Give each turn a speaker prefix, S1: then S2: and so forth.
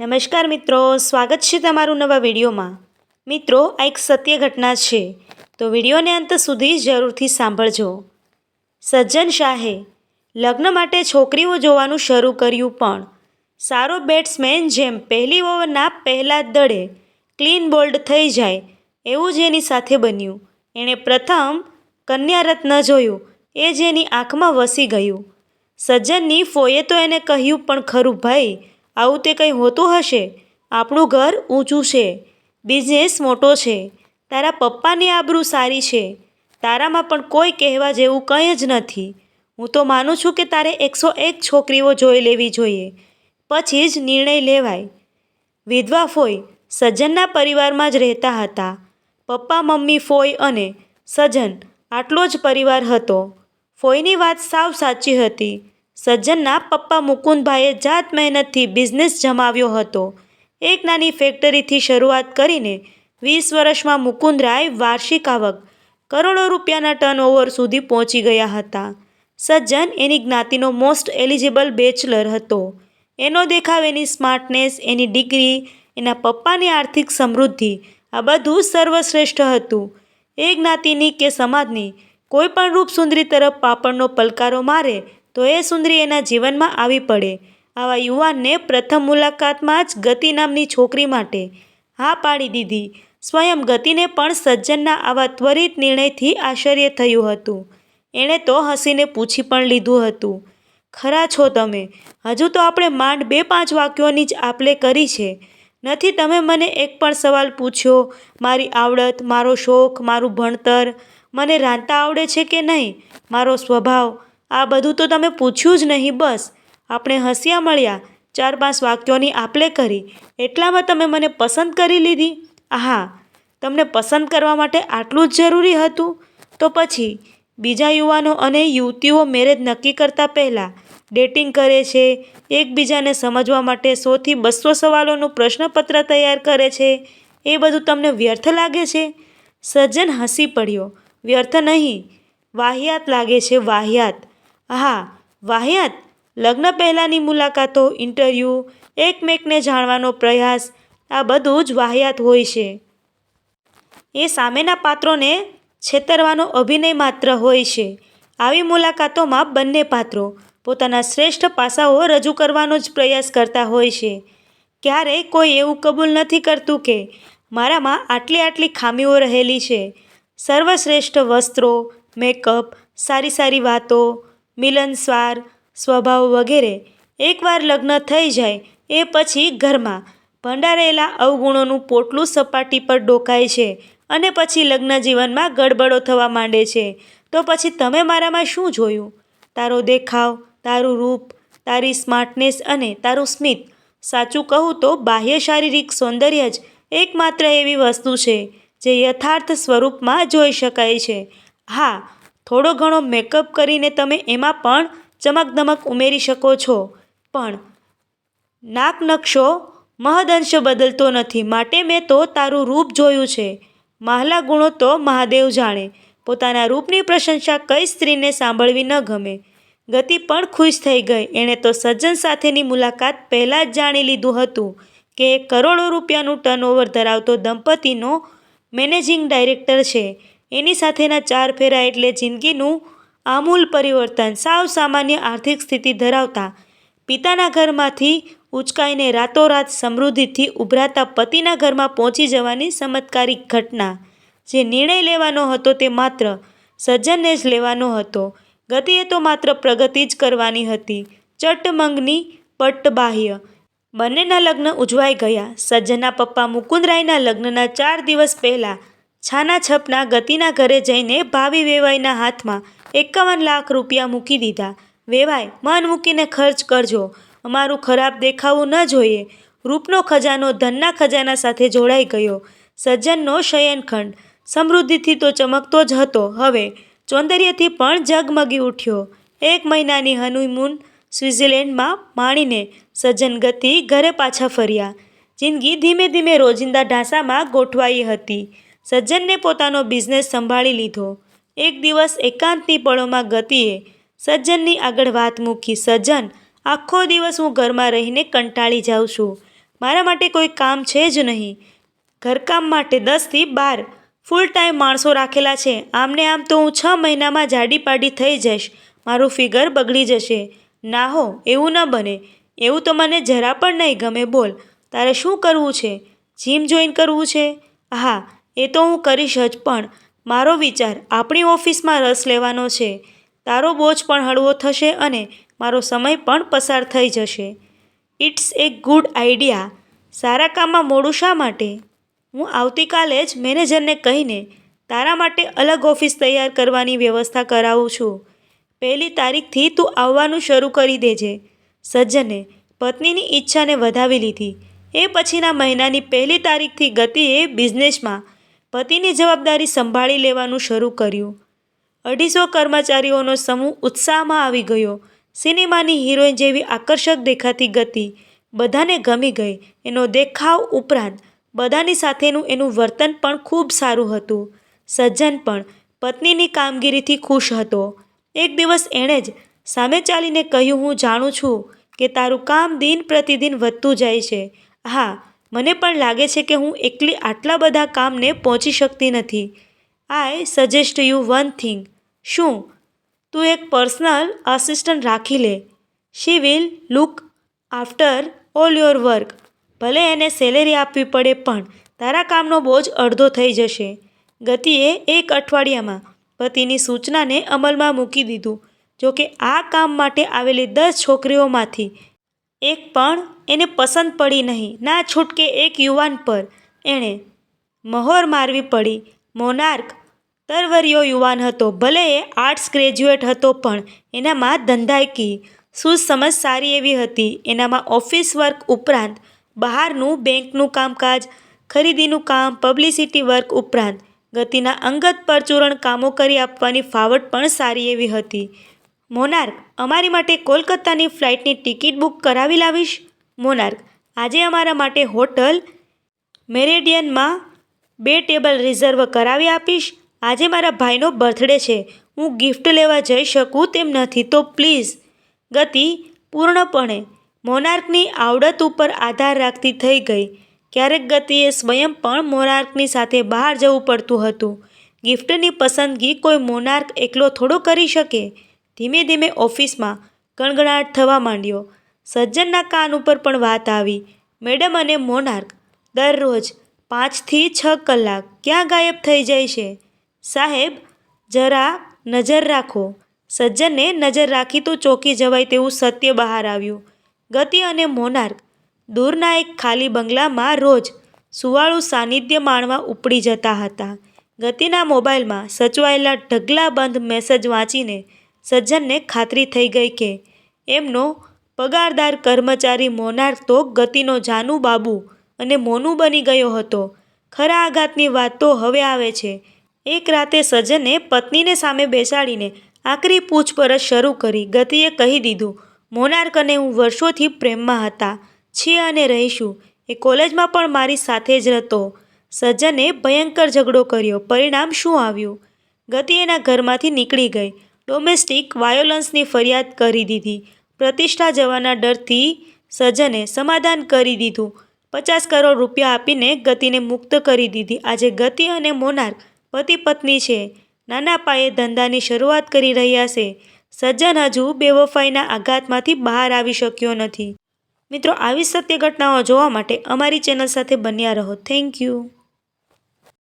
S1: નમસ્કાર મિત્રો, સ્વાગત છે તમારું નવા વિડીયોમાં. મિત્રો, આ એક સત્ય ઘટના છે, તો વિડીયોને અંત સુધી જરૂરથી સાંભળજો. સજ્જન શાહે લગ્ન માટે છોકરીઓ જોવાનું શરૂ કર્યું પણ, સારો બેટ્સમેન જેમ પહેલી ઓવરના પહેલા જ દડે ક્લીન બોલ્ડ થઈ જાય, એવું જ એની સાથે બન્યું. એણે પ્રથમ કન્યા રત્ન જોયું, એ જેની આંખમાં વસી ગયું. સજ્જનની ફોએ તો એને કહ્યું પણ ખરું, ભાઈ આવું તે કંઈ હોતું હશે? આપણું ઘર ઊંચું છે. બિઝનેસ મોટો છે. તારા પપ્પાની આબરૂ સારી છે. તારામાં પણ કોઈ કહેવા જેવું કંઈ જ નથી. હું તો માનું છું કે તારે એકસો એક છોકરીઓ જોઈ લેવી જોઈએ. પછી જ નિર્ણય લેવાય. વિધવા ફોઈ સજ્જનના પરિવારમાં જ રહેતા હતા. પપ્પા, મમ્મી, ફોઈ અને સજ્જન આટલો જ પરિવાર હતો. ફોઈની વાત સાવ સાચી હતી. સજ્જનના પપ્પા મુકુંદભાઈએ જાત મહેનતથી બિઝનેસ જમાવ્યો હતો. એક નાની ફેક્ટરીથી શરૂઆત કરીને વીસ વર્ષમાં મુકુંદરાય વાર્ષિક આવક કરોડો રૂપિયાના ટર્નઓવર સુધી પહોંચી ગયા હતા. સજ્જન એની જ્ઞાતિનો મોસ્ટ એલિજિબલ બેચલર હતો. એનો દેખાવ, એની સ્માર્ટનેસ એની ડિગ્રી એના પપ્પાની આર્થિક સમૃદ્ધિ, આ બધું સર્વશ્રેષ્ઠ હતું. એ જ્ઞાતિની કે સમાજની કોઈ પણ રૂપ સુંદરી તરફ પાપણનો પલકારો મારે તો એ સુંદરી એના જીવનમાં આવી પડે. આવા યુવાનને પ્રથમ મુલાકાતમાં જ ગતિ નામની છોકરી માટે હા પાડી દીધી. સ્વયં ગતિને પણ સજ્જનના આવા ત્વરિત નિર્ણયથી આશ્ચર્ય થયું હતું. એણે તો હસીને પૂછી પણ લીધું હતું. ખરા છો તમે. હજુ તો આપણે માંડ બે પાંચ વાક્યોની જ આપલે કરી છે. નથી તમે મને એક પણ સવાલ પૂછ્યો? મારી આવડત, મારો શોખ, મારું ભણતર. મને રાંધતા આવડે છે કે નહીં? મારો સ્વભાવ આ બધું તો તમે પૂછ્યું જ નહીં, બસ. આપણે હસ્યા મળ્યા, ચાર પાંચ વાક્યોની આપલે કરી. એટલામાં તમે મને પસંદ કરી લીધી? હા તમને પસંદ કરવા માટે આટલું જ જરૂરી હતું? તો પછી, બીજા યુવાનો અને યુવતીઓ મેરેજ નક્કી કરતાં પહેલાં, ડેટિંગ કરે છે, એકબીજાને સમજવા માટે સોથી બસો સવાલોનું પ્રશ્નપત્ર તૈયાર કરે છે. એ બધું તમને વ્યર્થ લાગે છે? સજ્જન હસી પડ્યો. વ્યર્થ નહીં. વાહિયાત લાગે છે, વાહિયાત. હા વાહિયાત. લગ્ન પહેલાંની મુલાકાતો, ઇન્ટરવ્યૂ, એકમેકને જાણવાનો પ્રયાસ, આ બધું જ વાહિયાત હોય છે. એ સામેના પાત્રોને છેતરવાનો અભિનય માત્ર હોય છે. આવી મુલાકાતોમાં બંને પાત્રો પોતાના શ્રેષ્ઠ પાસાઓ રજૂ કરવાનો જ પ્રયાસ કરતા હોય છે. ક્યારેય કોઈ એવું કબૂલ નથી કરતું કે મારામાં આટલી આટલી ખામીઓ રહેલી છે. સર્વશ્રેષ્ઠ વસ્ત્રો મેકઅપ સારી સારી વાતો મિલનસ્વાર સ્વભાવ વગેરે એકવાર લગ્ન થઈ જાય એ પછી ઘરમાં ભંડારેલા અવગુણોનું પોટલું સપાટી પર ડોકાય છે અને પછી લગ્ન જીવનમાં ગડબડો થવા માંડે છે. તો પછી તમે મારામાં શું જોયું? તારો દેખાવ, તારું રૂપ, તારી સ્માર્ટનેસ અને તારું સ્મિત. સાચું કહું તો બાહ્ય શારીરિક સૌંદર્ય જ એકમાત્ર એવી વસ્તુ છે જે યથાર્થ સ્વરૂપમાં જોઈ શકાય છે. હા થોડો ઘણો મેકઅપ કરીને તમે એમાં પણ ચમકદમક ઉમેરી શકો છો. પણ નાક નકશો મહદંશ બદલતો નથી. માટે મેં તો તારું રૂપ જોયું છે. મહાલા ગુણો તો મહાદેવ જાણે. પોતાના રૂપની પ્રશંસા કઈ સ્ત્રીને સાંભળવી ન ગમે. ગતિ પણ ખુશ થઈ ગઈ. એણે તો સજ્જન સાથેની મુલાકાત પહેલાં જ જાણી લીધું હતું કે કરોડો રૂપિયાનું ટર્નઓવર ધરાવતો દંપતીનો મેનેજિંગ ડાયરેક્ટર છે. એની સાથેના ચાર ફેરા એટલે જિંદગીનું આમૂલ પરિવર્તન સાવ સામાન્ય આર્થિક સ્થિતિ ધરાવતા પિતાના ઘરમાંથી ઉચકાઈને રાતોરાત સમૃદ્ધિથી ઉભરાતા પતિના ઘરમાં પહોંચી જવાની ચમત્કારિક ઘટના. જે નિર્ણય લેવાનો હતો તે માત્ર સજ્જનને જ લેવાનો હતો. ગતિએ તો માત્ર પ્રગતિ જ કરવાની હતી. ચટ્ટમંગની પટ્ટબાહ્ય. બંનેના લગ્ન ઉજવાઈ ગયા. સજ્જનના પપ્પા મુકુંદરાયના લગ્નના ચાર દિવસ પહેલાં છાના છપના ગતિના ઘરે જઈને ભાવિ વેવાઈના હાથમાં એકાવન લાખ રૂપિયા મૂકી દીધા. વેવાય મન મૂકીને ખર્ચ કરજો. અમારું ખરાબ દેખાવું ન જોઈએ. રૂપનો ખજાનો ધનના ખજાના સાથે જોડાઈ ગયો. સજ્જનનો શયનખંડ. સમૃદ્ધિથી તો ચમકતો જ હતો. હવે સૌંદર્યથી પણ ઝગમગી ઉઠ્યો. એક મહિનાની હનીમૂન સ્વિટ્ઝરલેન્ડમાં માણીને સજ્જન ગતિ ઘરે પાછા ફર્યા. જિંદગી ધીમે ધીમે રોજિંદા ઢાંસામાં ગોઠવાઈ હતી. સજ્જનને પોતાનો બિઝનેસ સંભાળી લીધો. એક દિવસ એકાંતની પળોમાં ગતિએ સજ્જનની આગળ વાત મૂકી, સજ્જન, આખો દિવસ હું ઘરમાં રહીને કંટાળી જાઉં છું. મારા માટે કોઈ કામ છે જ નહીં. ઘરકામ માટે દસથી બાર. ફૂલ ટાઈમ માણસો રાખેલા છે. આમને આમ તો હું છ મહિનામાં જાડી પાડી થઈ જઈશ. મારું ફિગર બગડી જશે. ના હો, એવું ન બને. એવું તો મને જરા પણ નહીં ગમે. બોલ, તારે શું કરવું છે? જીમ જોઈન કરવું છે? હા એ તો હું કરીશ જ, પણ મારો વિચાર આપણી ઓફિસમાં રસ લેવાનો છે. તારો બોજ પણ હળવો થશે અને મારો સમય પણ પસાર થઈ જશે. It's a good idea. સારા કામમાં મોડું શા માટે? હું આવતીકાલે જ મેનેજરને કહીને તારા માટે અલગ ઓફિસ તૈયાર કરવાની વ્યવસ્થા કરાવું છું. પહેલી તારીખથી તું આવવાનું શરૂ કરી દેજે. સજ્જને પત્નીની ઈચ્છાને વધાવી લીધી. એ પછીના મહિનાની પહેલી તારીખથી ગતિએ બિઝનેસમાં પતિની જવાબદારી સંભાળી લેવાનું શરૂ કર્યું. અઢીસો કર્મચારીઓનો સમૂહ ઉત્સાહમાં આવી ગયો. સિનેમાની હિરોઈન જેવી આકર્ષક દેખાતી ગતિ બધાને ગમી ગઈ. એનો દેખાવ ઉપરાંત બધાની સાથેનું એનું વર્તન પણ ખૂબ સારું હતું. સજ્જન પણ પત્નીની કામગીરીથી ખુશ હતો. એક દિવસ એણે જ સામે ચાલીને કહ્યું, હું જાણું છું કે તારું કામ દિન પ્રતિદિન વધતું જાય છે. હા મને પણ લાગે છે કે હું એકલી આટલા બધા કામને પહોંચી શકતી નથી. I suggest you one thing શું? તું એક પર્સનલ આસિસ્ટન્ટ રાખી લે. She will look after all your work ભલે એને સેલેરી આપવી પડે પણ તારા કામનો બોજ અડધો થઈ જશે. ગતિએ એક અઠવાડિયામાં પતિની સૂચનાને અમલમાં મૂકી દીધું. જોકે આ કામ માટે આવેલી દસ છોકરીઓમાંથી એક પણ એને પસંદ પડી નહીં. ના છૂટકે એક યુવાન પર એણે મહોર મારવી પડી. મોનાર્ક તરવરિયો યુવાન હતો. ભલે એ આર્ટ્સ ગ્રેજ્યુએટ હતો પણ એનામાં ધંધાયકી સુસમજ સારી એવી હતી. એનામાં ઓફિસ વર્ક ઉપરાંત બહારનું બેંકનું કામકાજ, ખરીદીનું કામ, પબ્લિસિટી વર્ક ઉપરાંત ગતિના અંગત પરચુરણ કામો કરી આપવાની ફાવટ પણ સારી એવી હતી. મોનાર્ક, અમારી માટે કોલકાતાની ફ્લાઇટની ટિકિટ બુક કરાવી લાવીશ. મોનાર્ક, આજે અમારા માટે હોટલ મેરેડિયનમાં બે ટેબલ રિઝર્વ કરાવી આપીશ. આજે મારા ભાઈનો બર્થડે છે. હું ગિફ્ટ લેવા જઈ શકું તેમ નથી તો પ્લીઝ, ગતિ પૂર્ણપણે મોનાર્કની આવડત ઉપર આધાર રાખતી થઈ ગઈ. ક્યારેક ગતિએ સ્વયં પણ મોનાર્કની સાથે બહાર જવું પડતું હતું. ગિફ્ટની પસંદગી કોઈ મોનાર્ક એકલો થોડો કરી શકે. ધીમે ધીમે ઓફિસમાં ગણગણાટ થવા માંડ્યો. સજ્જનના કાન ઉપર પણ વાત આવી. મેડમ અને મોનાર્ક, દરરોજ પાંચથી છ કલાક ક્યાં ગાયબ થઈ જાય છે? સાહેબ, જરા નજર રાખો. સજ્જનને નજર રાખી તો ચોંકી જવાય તેવું સત્ય બહાર આવ્યું. ગતિ અને મોનાર્ક દૂરના એક ખાલી બંગલામાં રોજ સુવાળું સાનિધ્ય માણવા ઉપડી જતા હતા. ગતિના મોબાઈલમાં સચવાયેલા ઢગલાબંધ મેસેજ વાંચીને સજ્જનને ખાતરી થઈ ગઈ કે એમનો પગારદાર કર્મચારી મોનાર્ક તો ગતિનો જાનુ બાબુ અને મોનું બની ગયો હતો. ખરા આઘાતની વાત તો હવે આવે છે. એક રાતે સજ્જને પત્નીને સામે બેસાડીને આકરી પૂછપરછ શરૂ કરી. ગતિએ કહી દીધું મોનાર્ક અને હું વર્ષોથી પ્રેમમાં હતા. છીએ અને રહીશું. એ કોલેજમાં પણ મારી સાથે જ હતો સજ્જને ભયંકર ઝઘડો કર્યો. પરિણામ શું આવ્યું? ગતિ એના ઘરમાંથી નીકળી ગઈ. ડોમેસ્ટિક વાયોલન્સની ફરિયાદ કરી દીધી. પ્રતિષ્ઠા જવાના ડરથી સજ્જને સમાધાન કરી દીધું. પચાસ કરોડ રૂપિયા આપીને ગતિને મુક્ત કરી દીધી. આજે ગતિ અને મોનાર્ક પતિ પત્ની છે. નાના પાયે ધંધાની શરૂઆત કરી રહ્યા છે. સજ્જન હજુ બેવફાઈના આઘાતમાંથી બહાર આવી શક્યો નથી. મિત્રો, આવી સત્ય ઘટનાઓ જોવા માટે અમારી ચેનલ સાથે બન્યા રહો. Thank you.